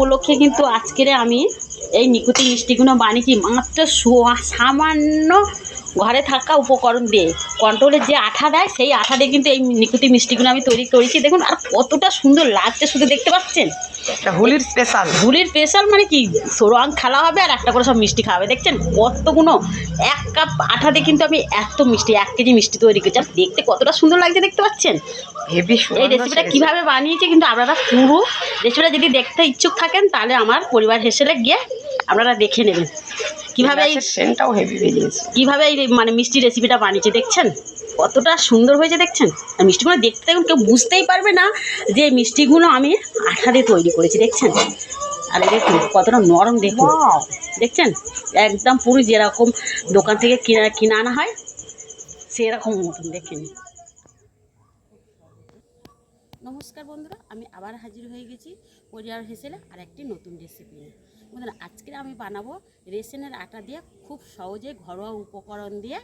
উপলক্ষে কিন্তু আজকের আমি এই নিকুতি মিষ্টিগুলো বানিয়েছি মাত্র সামান্য ঘরে থাকা উপকরণ দিয়ে কন্ট্রোলের যে আঠা দেয় সেই আঠা দিয়ে কিন্তু এই নিকুতি মিষ্টিগুলো আমি তৈরি করেছি। দেখুন আর কতটা সুন্দর লাগছে শুধু দেখতে পাচ্ছেন? হোলির স্পেশাল ঝুলির স্পেশাল মানে কি? রং খেলা হবে আর একটা করে সব মিষ্টি খাওয়াবে দেখছেন কতগুলো এক কাপ আঠা দিয়ে কিন্তু আমি এত মিষ্টি এক কেজি মিষ্টি তৈরি করছি। আর দেখতে কতটা সুন্দর লাগছে দেখতে পাচ্ছেন? হেভি এই রেসিপিটা কীভাবে বানিয়েছি কিন্তু আপনারা পুরো রেসিপিটা যদি দেখতে ইচ্ছুক থাকেন তাহলে আমার পরিবার হেসেলে গিয়ে আপনারা দেখে নেবেন। কীভাবে এই সেন্টটাও হেভি বেরিয়েছে কীভাবে এই মানে মিষ্টি রেসিপিটা বানিয়েছি দেখছেন? কতটা সুন্দর হয়েছে দেখছেন? আর মিষ্টিগুলো দেখতে দেখুন কেউ বুঝতেই পারবে না যে মিষ্টিগুলো আমি আঠা দিয়ে তৈরি করেছি দেখছেন? আর দেখুন কতটা নরম দেখুন। দেখছেন? একদম পুরো যেরকম দোকান থেকে কিনা কিনে আনা হয় সেরকম মতন দেখে নিন নমস্কার বন্ধুরা, আমি আবার হাজির হয়ে গেছি পরিবার হেসেলে আর একটি নতুন রেসিপি নিয়ে। বন্ধুরা আজকে আমি বানাবো রেশনের আটা দিয়ে খুব সহজে ঘরোয়া উপকরণ দিয়ে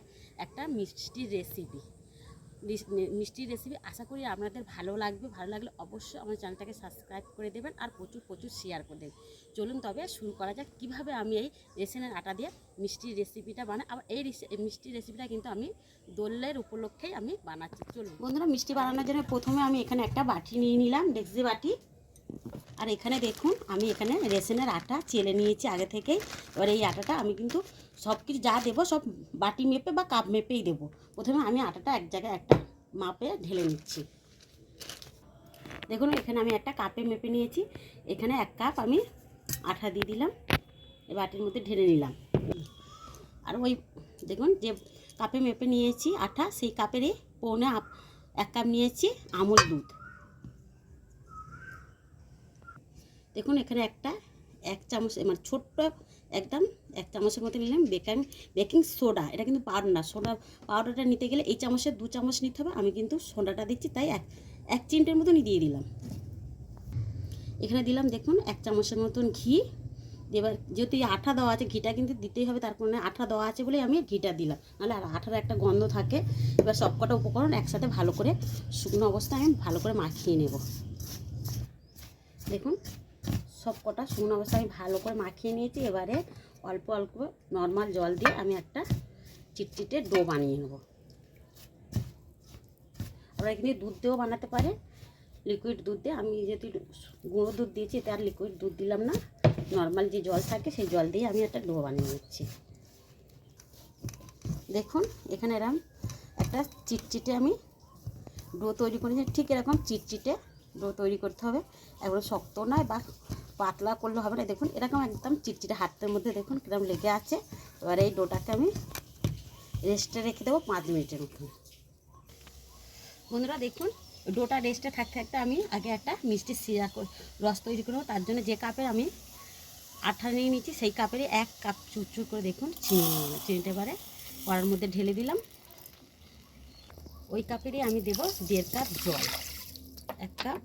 একটা মিষ্টির রেসিপি মিষ্টির রেসিপি আশা করি আপনাদের ভালো লাগবে। ভালো লাগলে অবশ্যই আমার চ্যানেলটাকে সাবস্ক্রাইব করে দেবেন আর প্রচুর প্রচুর শেয়ার করে দেবেন। চলুন তবে শুরু করা যাক কীভাবে আমি এই রেশনের আটা দিয়ে মিষ্টির রেসিপিটা বানাই। আবার এই মিষ্টি মিষ্টির রেসিপিটা কিন্তু আমি দোলের উপলক্ষেই আমি বানাচ্ছি। চলুন। বন্ধুরা, মিষ্টি বানানোর জন্য প্রথমে আমি এখানে একটা বাটি নিয়ে নিলাম ডেক্সি বাটি। আর এখানে দেখুন, আমি এখানে রেশনের আটা চেলে নিয়েছি আগে থেকেই। এবার এই আটাটা আমি কিন্তু সব কিছু যা দেবো সব বাটি মেপে বা কাপ মেপেই দেবো। প্রথমে আমি আটাটা এক জায়গায় একটা মাপে ঢেলে নিচ্ছি। দেখুন, এখানে আমি একটা কাপে মেপে নিয়েছি। এখানে এক কাপ আমি আটা দিয়ে দিলাম এই বাটির মধ্যে ঢেলে নিলাম। আর ওই দেখুন, যে কাপে মেপে নিয়েছি আটা সেই কাপেরই পৌনে এক কাপ নিয়েছি আমুল দুধ। দেখুন, এখানে একটা, এক চামচ মানে ছোট্ট একদম এক চামচের মতো নিলাম বেকিং বেকিং সোডা এটা কিন্তু পাউডার না সোডা পাউডারটা নিতে গেলে এই চামচের দু চামচ নিতে হবে। আমি কিন্তু সোডাটা দিচ্ছি, তাই এক এক চিমটের মতনই দিয়ে দিলাম। এখানে দিলাম, দেখুন, এক চামচের মতন ঘি। এবার যেহেতু আঠা দেওয়া আছে, ঘিটা কিন্তু দিতেই হবে, তার কারণে আঠা দেওয়া আছে বলে আমি ঘিটা দিলাম। নাহলে আর আঠার একটা গন্ধ থাকে। এবার সবকটা উপকরণ একসাথে ভালো করে শুকনো অবস্থায় আমি ভালো করে মাখিয়ে নেব। দেখুন সব কটা শুকনো অবস্থায় আমি ভালো করে মাখিয়ে নিয়েছি। এবারে অল্প অল্প নর্মাল জল দিয়ে আমি একটা চিটচিটে ডো বানিয়ে নেব। আপনারা এখানে দুধ দিয়েও বানাতে পারে লিকুইড দুধ দিয়ে আমি যেহেতু গুঁড়ো দুধ দিয়েছি তার লিকুইড দুধ দিলাম না। নর্মাল যে জল থাকে, সেই জল দিয়ে আমি একটা ডো বানিয়ে নিচ্ছি। দেখুন, এখানে এরকম একটা চিটচিটে আমি ডো তৈরি করেছি। ঠিক এরকম চিটচিটে ডো তৈরি করতে হবে। একবার শক্ত নয়, বা পাতলা করলে হবে না। দেখুন, এরকম একদম চিটচিটে হাতের মধ্যে দেখুন কীরকম লেগে আছে। এবার এই ডোটাকে আমি রেস্টে রেখে দেবো পাঁচ মিনিটের মতন বন্ধুরা, দেখুন, ডোটা রেস্টে থাকতে থাকতে আমি আগে একটা মিষ্টি সিরা রস তৈরি করব তার জন্য যে কাপে আমি আঠা নিয়ে নিচ্ছি সেই কাপেরই এক কাপ চুরচুর করে দেখুন চিনি নিলাম। চিনিটা কড়ার মধ্যে ঢেলে দিলাম। ওই কাপেরই আমি দেব দেড় কাপ জল। এক কাপ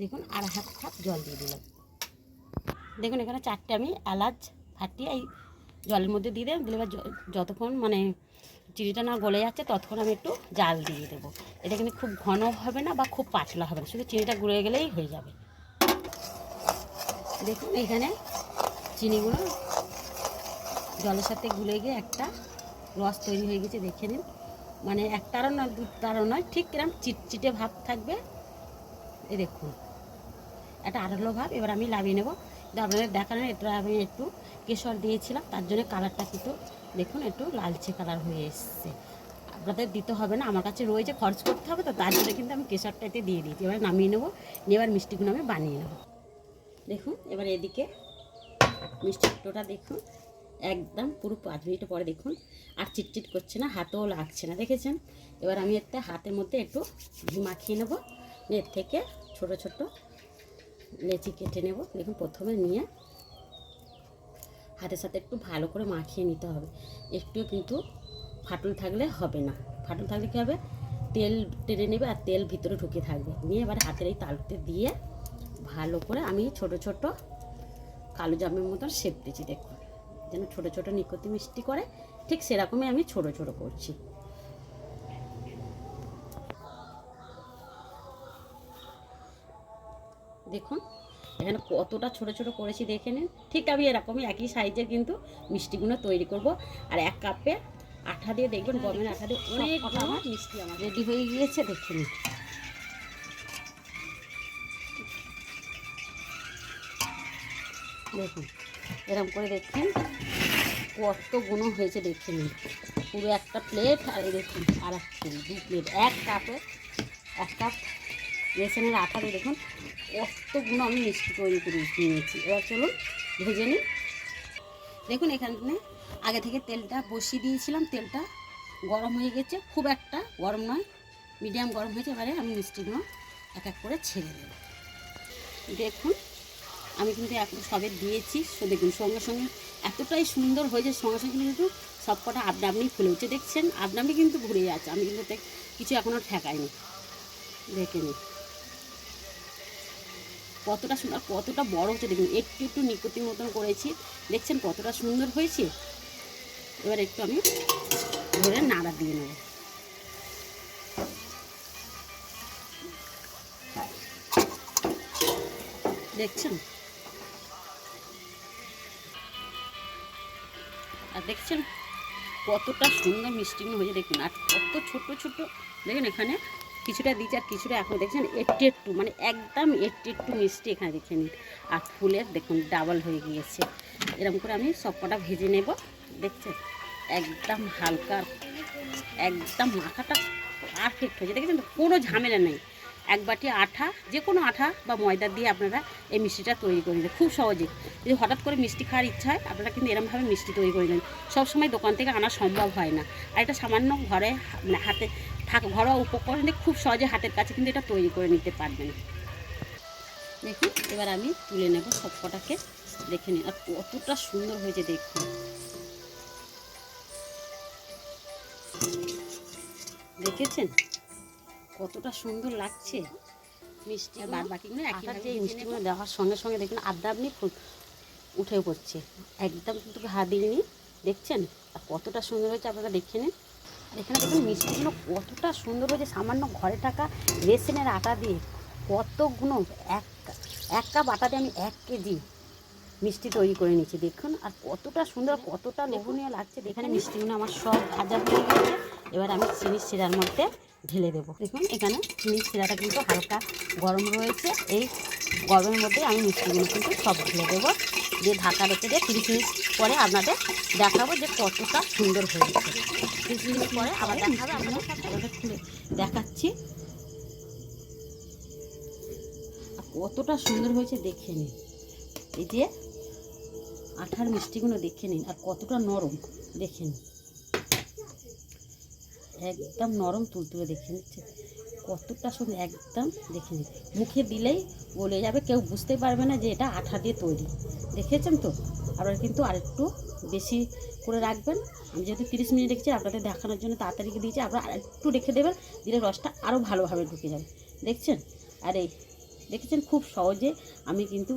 দেখুন আর হাফ কাপ জল দিয়ে দিলাম। দেখুন, এখানে চারটে আমি এলাচ ফাটিয়ে এই জলের মধ্যে দিয়ে দিলাম। দিলে যতক্ষণ মানে চিনিটা না গলে যাচ্ছে, ততক্ষণ আমি একটু জাল দিয়ে দেবো। এটা কিন্তু খুব ঘন হবে না বা খুব পাতলা হবে না, শুধু চিনিটা গুঁড়ে গেলেই হয়ে যাবে। দেখুন এখানে চিনিগুলো জলের সাথে গুলে গিয়ে একটা রস তৈরি হয়ে গেছে, দেখে নিন। মানে এক তারও নয় দু তারও নয়, ঠিক কিরম চিটচিটে ভাব থাকবে। এই দেখুন। একটা আঠালো ভাব, এবার আমি লাভিয়ে নেব। আপনাদের দেখানোর এটা আমি একটু কেশর দিয়েছিলাম, তার জন্য কালারটা কিন্তু দেখুন, একটু লালচে কালার হয়ে এসছে। আপনাদের দিতে হবে না, আমার কাছে রয়েছে, খরচ করতে হবে, তো তার জন্য কিন্তু আমি কেশরটা এতে দিয়ে দিয়েছি। এবার নামিয়ে নেব, নিয়ে এবার মিষ্টিগুলো আমি বানিয়ে নেব। দেখুন, এবার এদিকে মিষ্টি টোটা দেখুন, একদম পুরো পাঁচ মিনিট পরে দেখুন, আর চিটচিট করছে না, হাতেও লাগছে না, দেখেছেন? এবার আমি এতে হাতের মধ্যে একটু ঘি মাখিয়ে নেব এর থেকে ছোট ছোট লেচি কেটে নেব। দেখুন, প্রথমে নিয়ে হাতের সাথে একটু ভালো করে মাখিয়ে নিতে হবে। একটু কিন্তু ফাটল থাকলে হবে না। ফাটল থাকলে কী হবে? তেল টেনে নেবে আর তেল ভিতরে ঢুকে থাকবে। নিয়ে এবার হাতের এই তালুতে দিয়ে ভালো করে আমি ছোট ছোট কালো জামের মতন শেপ দিচ্ছি, দেখুন। যেন ছোট ছোট নিকতি মিষ্টি করে, ঠিক সেরকমই আমি ছোট ছোট করছি। দেখুন। এখানে কতটা ছোট ছোট করেছি দেখে নিন। ঠিক আমি এরকমই একই সাইজের কিন্তু মিষ্টিগুলো তৈরি করব। আর এক কাপে আঠা দিয়ে দেখবেন গমের আঠা দিয়ে অনেক আমার মিষ্টি আমার রেডি হয়ে গিয়েছে দেখে নিন। দেখুন এরকম করে দেখেন কত গুণ হয়েছে দেখে নিন। পুরো একটা প্লেট আর এই দেখুন আর এক প্লেট দু প্লেট এক কাপে এক কাপ আটা দিয়ে দেখুন কতগুলো আমি মিষ্টি তৈরি করে নিয়েছি এবার চলুন ভেজে নিই। দেখুন, এখানে আগে থেকে তেলটা বসিয়ে দিয়েছিলাম। তেলটা গরম হয়ে গেছে। খুব একটা গরম নয়, মিডিয়াম গরম হয়েছে। এবারে আমি মিষ্টিগুলো এক এক করে ছেড়ে দেব। দেখুন, আমি কিন্তু এখন সবে দিয়েছি। দেখুন, সঙ্গে সঙ্গে এতটাই সুন্দর হয়েছে। সঙ্গে সঙ্গে কিন্তু সব কটা আপনা আপনি উঠছে। দেখছেন আপনা আপনি কিন্তু ঘুরে যাচ্ছে। আমি কিন্তু কিছু এখনও ঠেকাইনি। দেখে নিই। কতটা সুন্দর, কতটা বড় হচ্ছে দেখুন, একটু একটু নিকুতির মতন করেছি। দেখছেন কতটা সুন্দর হয়েছে? এবার একটু আমি ধরে নাড়া দিয়ে নেব। দেখছেন? আর দেখছেন কতটা সুন্দর মিষ্টিগুলো হয়েছে, দেখুন। আর কত ছোট ছোট, দেখুন এখানে কিছুটা দিচ্ছে আর কিছুটা এখন দেখছেন একটু একটু মানে একদম একটু একটু মিষ্টি এখানে দেখে নিন। আর ফুলের দেখুন ডাবল হয়ে গিয়েছে। এরকম করে আমি সব কটা ভেজে নেব। দেখছেন? একদম হালকা, একদম মাখাটা পারফেক্ট হয়েছে। দেখেছেন কোনো ঝামেলা নেই। এক বাটি আঠা, যে কোনো আঠা বা ময়দা দিয়ে আপনারা এই মিষ্টিটা তৈরি করে নেবেন। খুব সহজে। যদি হঠাৎ করে মিষ্টি খাওয়ার ইচ্ছা হয়, আপনারা কিন্তু এরমভাবে মিষ্টি তৈরি করে নেন সবসময় দোকান থেকে আনা সম্ভব হয় না। আর এটা সামান্য ঘরে মানে হাতে থাক ঘরোয়া উপকরণে খুব সহজে হাতের কাছে কিন্তু এটা তৈরি করে নিতে পারবেন। দেখুন এবার আমি তুলে নেব সব কটাকে দেখে নিন আর কতটা সুন্দর হয়েছে দেখুন। দেখেছেন? কতটা সুন্দর লাগছে। মিষ্টি আর বাদ বাকিগুলো একই যে মিষ্টিগুলো দেওয়ার সঙ্গে সঙ্গে দেখুন আড্ডা আপনি উঠে পড়ছে। একদম কিন্তু হাত দিইনি। দেখছেন? আর কতটা সুন্দর হয়েছে আপনারা দেখে নিন। এখানে দেখুন মিষ্টিগুলো কতটা সুন্দর হয়েছে সামান্য ঘরে থাকা রেশনের আটা দিয়ে কতগুলো এক এক কাপ আটা দিয়ে আমি এক কেজি মিষ্টি তৈরি করে নিচ্ছি দেখুন আর কতটা সুন্দর কতটা লোভনীয় লাগছে এখানে মিষ্টিগুলো আমার সব ভাজা হয়ে গেছে এবার আমি চিনির শিরার মধ্যে ঢেলে দেবো। দেখুন এখানে চিনির শিরাটা কিন্তু হালকা গরম রয়েছে এই গরমের মধ্যে আমি মিষ্টিগুলো কিন্তু সব ঢেলে দেবো। দিয়ে ঢাকা রেখে দিয়ে তিরিশ মিনিট পরে আপনাদের দেখাবো যে কতটা সুন্দর হয়েছে। তিরিশ মিনিট পরে আবার দেখাবে আপনাদের আপনাদের খুলে দেখাচ্ছি। কতটা সুন্দর হয়েছে দেখে নিন। এই যে আঠার মিষ্টিগুলো দেখে নিন, আর কতটা নরম দেখে নিন। একদম নরম তুলতুলে দেখে নিচ্ছে। কতটা সুন্দর একদম দেখে নিন মুখে দিলেই গলে যাবে, কেউ বুঝতে পারবে না যে এটা আঠা দিয়ে তৈরি। দেখেছেন তো? আপনারা কিন্তু আরেকটু বেশি করে রাখবেন। আমি যেহেতু তিরিশ মিনিট রেখেছি, আপনাদের দেখানোর জন্য তাড়াতাড়ি দিয়েছি আপনারা আরেকটু রেখে দেবেন, দিলে রসটা আরও ভালোভাবে ঢুকে যাবে। দেখছেন? আর এই দেখেছেন খুব সহজে আমি কিন্তু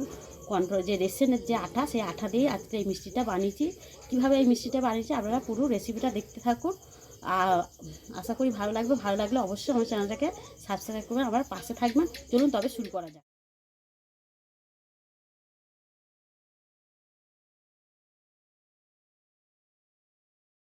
কনফ্লোর যে রেশনের যে আঠা, সেই আঠা দিয়ে আজকে এই মিষ্টিটা বানিয়েছি। কীভাবে এই মিষ্টিটা বানিয়েছি, আপনারা পুরো রেসিপিটা দেখতে থাকুন। আশা করি ভালো লাগবে। ভালো লাগলে অবশ্যই আমার চ্যানেলটাকে সাবস্ক্রাইব করবেন। আবার পাশে থাকবেন। চলুন তবে শুরু করা যাক।